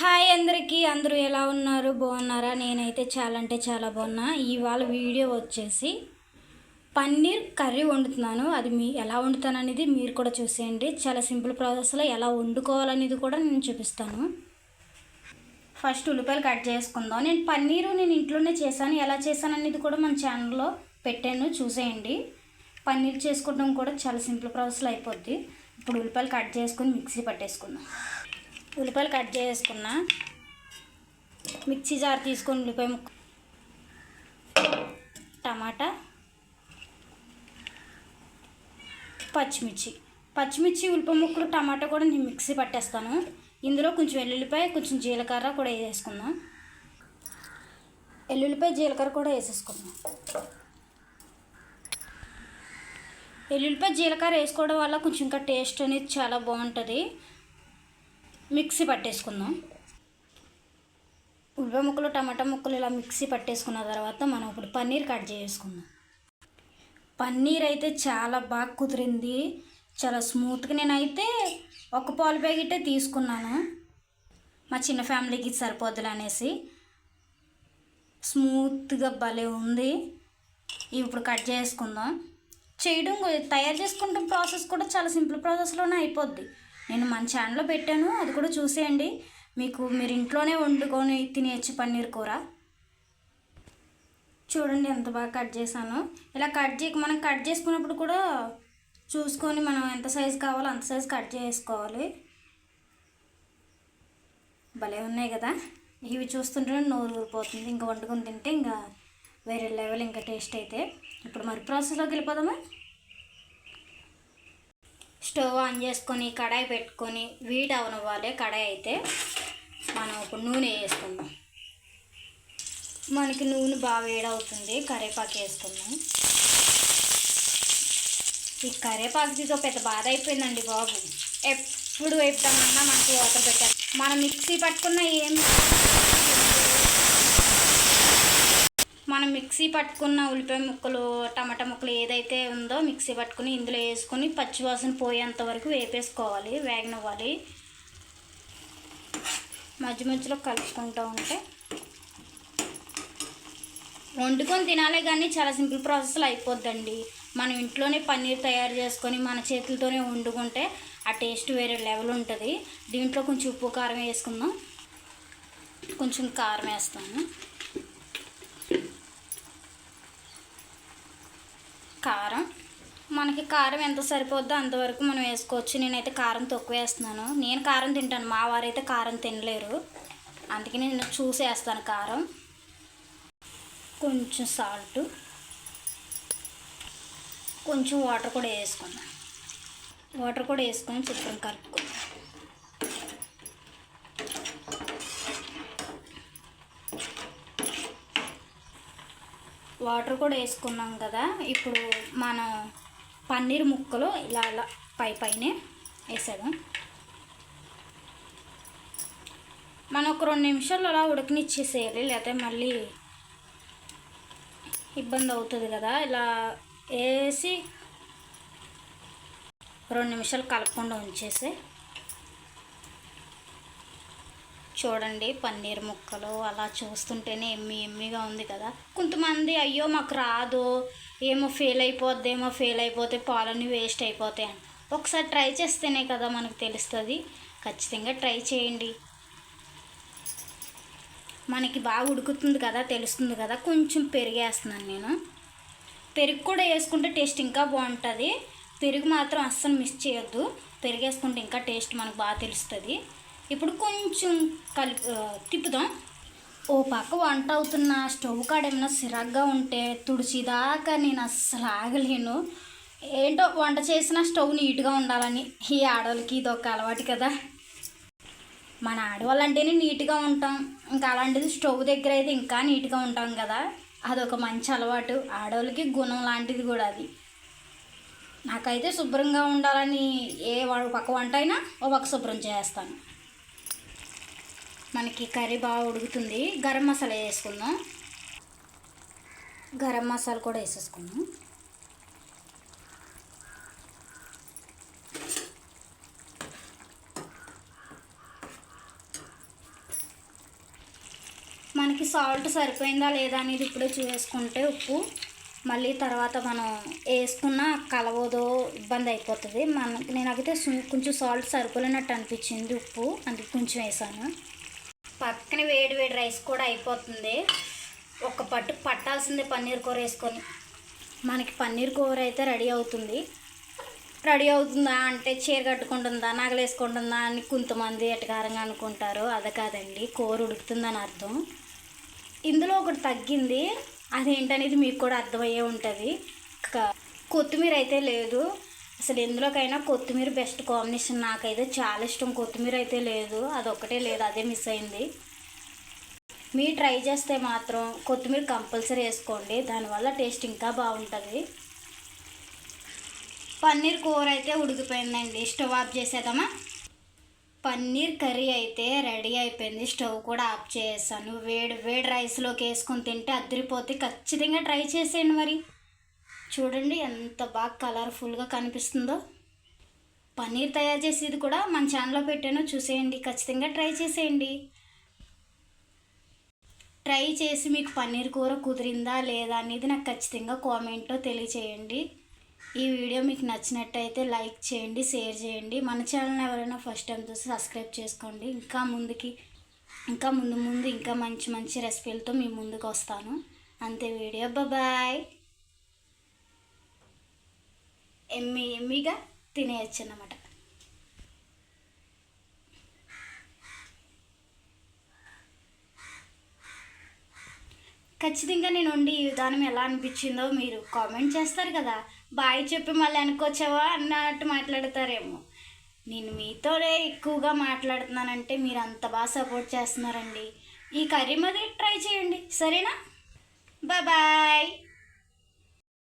Hi అందరికీ అందరూ ఎలా ఉన్నారు? బాగున్నారా? నేనైతే చాలా అంటే చాలా బాగున్నా. ఇవాళ వీడియో వచ్చేసి పన్నీర్ కర్రీ వండుతున్నాను. అది మీ ఎలా వండుతాను అనేది మీరు కూడా చూసేయండి. చాలా సింపుల్ ప్రాసెస్లో ఎలా వండుకోవాలనేది కూడా నేను చూపిస్తాను. ఫస్ట్ ఉల్లిపాయలు కట్ చేసుకుందాం. నేను పన్నీరు నేను ఇంట్లోనే చేశాను. ఎలా చేశాను అనేది కూడా మన ఛానల్లో పెట్టాను. చూసేయండి. పన్నీర్ చేసుకోవడం కూడా చాలా సింపుల్ ప్రాసెస్లో అయిపోద్ది. ఇప్పుడు ఉల్లిపాయలు కట్ చేసుకొని మిక్సీ పట్టేసుకుందాం. ఉల్లిపాయలు కట్ చేసుకున్నా. మిక్సీ జార్ తీసుకొని ఉల్లిపాయ ముక్క టమాటా పచ్చిమిర్చి. పచ్చిమిర్చి ఉల్లిపాయ ముక్కలు టమాటా కూడా నేను మిక్సీ పట్టేస్తాను. ఇందులో కొంచెం వెల్లుల్లిపాయ కొంచెం జీలకర్ర కూడా వేసేసుకుందాం వెల్లుల్లిపాయ జీలకర్ర కూడా వేసేసుకుందాం వెల్లుల్లిపాయ జీలకర్ర వేసుకోవడం వల్ల కొంచెం ఇంకా టేస్ట్ అనేది చాలా బాగుంటుంది. మిక్సీ పట్టేసుకుందాం. ఉల్లిపాయ ముక్కలు టమాటా ముక్కలు ఇలా మిక్సీ పట్టేసుకున్న తర్వాత మనం ఇప్పుడు పన్నీర్ కట్ చేసుకుందాం. పన్నీర్ అయితే చాలా బాగా కుదిరింది. చాలా స్మూత్గా నేనైతే ఒక పాలు ప్యాకెటే తీసుకున్నాను. మా చిన్న ఫ్యామిలీకి సరిపోద్దులు అనేసి. స్మూత్గా భలే ఉంది. ఇప్పుడు కట్ చేసుకుందాం. చేయడం తయారు చేసుకుంటాం ప్రాసెస్ కూడా చాలా సింపుల్ ప్రాసెస్లోనే అయిపోద్ది. నేను మన ఛానల్లో పెట్టాను అది కూడా చూసేయండి. మీకు మీరు ఇంట్లోనే వండుకొని తినేయచ్చు పన్నీర్ కూర. చూడండి ఎంత బాగా కట్ చేశాను. ఇలా కట్ చే మనం కట్ చేసుకున్నప్పుడు కూడా చూసుకొని మనం ఎంత సైజు కావాలో అంత సైజు కట్ చేసుకోవాలి. భలే ఉన్నాయి కదా. ఇవి చూస్తుంటే నోరు ఊరిపోతుంది. ఇంకా వండుకొని తింటే ఇంకా వేరే లెవెల్ ఇంకా టేస్ట్ అయితే. ఇప్పుడు మరి ప్రాసెస్లోకి వెళ్ళిపోదామా? స్టవ్ ఆన్ చేసుకొని కడాయి పెట్టుకొని వీట్ అవనివ్వాలి కడాయి అయితే మనం ఇప్పుడు నూనె వేసుకుందాం. మనకి నూనె బాగా వేడవుతుంది కరివేపాకు వేసుకుందాం. ఈ కరివేపాకు పెద్ద బాధ అయిపోయిందండి బాబు. ఎప్పుడు వేపుతామన్నా మనకి వాటర్ పెట్టాలి. మనం మిక్సీ పట్టుకున్న ఏం మనం మిక్సీ పట్టుకున్న ఉల్లిపాయ ముక్కలు టమాటా ముక్కలు ఏదైతే ఉందో మిక్సీ పట్టుకుని ఇందులో వేసుకొని పచ్చివాసన పోయేంత వరకు వేపేసుకోవాలి వేగనివ్వాలి. మధ్య మధ్యలో కలుపుకుంటూ ఉంటే వండుకొని తినాలే కానీ చాలా సింపుల్ ప్రాసెస్లో అయిపోద్దండి. మనం ఇంట్లోనే పన్నీర్ తయారు చేసుకొని మన చేతులతోనే వండుకుంటే ఆ టేస్ట్ వేరే లెవెల్ ఉంటుంది. దీంట్లో కొంచెం ఉప్పు కారం వేసుకుందాం. కొంచెం కారం వేస్తాను. కారం. మనకి కారం ఎంత సరిపోద్దో అంతవరకు మనం వేసుకోవచ్చు. నేనైతే కారం తక్కువ వేస్తున్నాను. నేను కారం తింటాను. మా వారైతే కారం తినలేరు. అందుకే నేను చూసేస్తాను కారం. కొంచెం సాల్ట్. కొంచెం వాటర్ కూడా వేసుకుందాం వాటర్ కూడా వేసుకొని చిత్రం కలుపుకో వాటర్ కూడా వేసుకున్నాం కదా. ఇప్పుడు మనం పన్నీర్ ముక్కలు ఇలా అలా పై పైనే వేసేదాం మనం ఒక రెండు నిమిషాలు అలా ఉడకనిచ్చేసేయాలి లేకపోతే మళ్ళీ ఇబ్బంది అవుతుంది కదా. ఇలా వేసి రెండు నిమిషాలు కలపకుండా ఉంచేసి చూడండి పన్నీర్ ముక్కలు అలా చూస్తుంటేనే ఎమ్మి ఎమ్మిగా ఉంది కదా. కొంతమంది అయ్యో మాకు రాదు. ఏమో ఫెయిల్ అయిపోద్దేమో ఫెయిల్ అయిపోతే పాలన్నీ వేస్ట్ అయిపోతాయి అని. ఒకసారి ట్రై చేస్తేనే కదా మనకు తెలుస్తుంది. ఖచ్చితంగా ట్రై చేయండి. మనకి బాగా ఉడుకుతుంది కదా తెలుస్తుంది కదా. కొంచెం పెరిగేస్తున్నాను నేను. పెరుగు కూడా వేసుకుంటే టేస్ట్ ఇంకా బాగుంటుంది. పెరుగు మాత్రం అస్సలు మిస్ చేయొద్దు. పెరిగేసుకుంటే ఇంకా టేస్ట్ మనకు బాగా తెలుస్తుంది. ఇప్పుడు కొంచెం కలిపి తిప్పుదాం. ఓ పక్క వంట అవుతున్న స్టవ్ కాడ ఏమైనా సిరగ్గా ఉంటే తుడిచిదాకా నేను అస్సలు ఆగలేను. ఏంటో వంట చేసిన స్టవ్ నీట్గా ఉండాలని ఈ ఆడవాళ్ళకి ఇది ఒక అలవాటు కదా. మన ఆడవాళ్ళు అంటేనే నీట్గా ఉంటాం. ఇంకా అలాంటిది స్టవ్ దగ్గర అయితే ఇంకా నీట్గా ఉంటాం కదా. అదొక మంచి అలవాటు. ఆడవాళ్ళకి గుణం లాంటిది కూడా అది. నాకైతే శుభ్రంగా ఉండాలని ఏ పక్క వంట అయినా ఓ పక్క శుభ్రం చేస్తాను. మనకి కర్రీ బాగా ఉడుకుతుంది. గరం మసాలా వేసుకుందాం. గరం మసాలా కూడా వేసేసుకుందాం. మనకి సాల్ట్ సరిపోయిందా లేదా అనేది ఇప్పుడే చూసుకుంటే ఉప్పు. మళ్ళీ తర్వాత మనం వేసుకున్న కలవదో ఇబ్బంది అయిపోతుంది. మనకి నేనైతే కొంచెం సాల్ట్ సరిపోలేనట్టు అనిపించింది ఉప్పు. అందుకు కొంచెం వేసాను. పక్కన వేడి వేడి రైస్ కూడా అయిపోతుంది. ఒక పట్టు పట్టాల్సిందే పన్నీర్ కూర వేసుకొని. మనకి పన్నీర్ కూర అయితే రెడీ అవుతుంది. రెడీ అవుతుందా అంటే చీర కట్టుకుంటుందా నగలు వేసుకుంటుందా అని కొంతమంది ఎటకారంగా అనుకుంటారు. అది కాదండి కూర ఉడుకుతుందని అర్థం. ఇందులో ఒకటి తగ్గింది. అదేంటనేది మీకు కూడా అర్థమయ్యే ఉంటుంది. కొత్తిమీర అయితే లేదు. అసలు ఎందులోకైనా కొత్తిమీర బెస్ట్ కాంబినేషన్ నాకైతే చాలా ఇష్టం. కొత్తిమీర అయితే లేదు. అదొక్కటే లేదు. అదే మిస్ అయింది. మీరు ట్రై చేస్తే మాత్రం కొత్తిమీర కంపల్సరీ వేసుకోండి. దానివల్ల టేస్ట్ ఇంకా బాగుంటుంది. పన్నీర్ కూర అయితే ఉడికిపోయిందండి. స్టవ్ ఆఫ్ చేసేద్దామా? పన్నీర్ కర్రీ అయితే రెడీ అయిపోయింది. స్టవ్ కూడా ఆఫ్ చేసాను వేడి వేడి రైస్లోకి వేసుకొని తింటే అద్దరిపోతే ఖచ్చితంగా ట్రై చేసేయండి మరి. చూడండి ఎంత బాగా కలర్ఫుల్గా కనిపిస్తుందో. పన్నీర్ తయారు చేసేది కూడా మన ఛానల్లో పెట్టాను చూసేయండి ఖచ్చితంగా ట్రై చేసేయండి. ట్రై చేసి మీకు పన్నీర్ కూర కుదిరిందా లేదా అనేది నాకు ఖచ్చితంగా కామెంట్లో తెలియచేయండి. ఈ వీడియో మీకు నచ్చినట్టయితే లైక్ చేయండి షేర్ చేయండి. మన ఛానల్ ఎవరైనా ఫస్ట్ టైం చూసి సబ్స్క్రైబ్ చేసుకోండి. ఇంకా ముందుకి ఇంకా ముందు ముందు ఇంకా మంచి మంచి రెసిపీలతో మీ ముందుకు వస్తాను. అంతే వీడియో బాయ్ ఎమ్మి ఎమ్మిగా తినేయచ్చు అన్నమాట ఖచ్చితంగా నేను వండి ఈ విధానం ఎలా అనిపించిందో మీరు కామెంట్ చేస్తారు కదా. బాయ్ చెప్పి మళ్ళీ అనుకోవచ్చావా అన్నట్టు మాట్లాడతారేమో. నేను మీతోనే ఎక్కువగా మాట్లాడుతున్నానంటే మీరు అంత బాగా సపోర్ట్ చేస్తున్నారండి. ఈ కర్రీ మీద ట్రై చేయండి. సరేనా? బాయ్.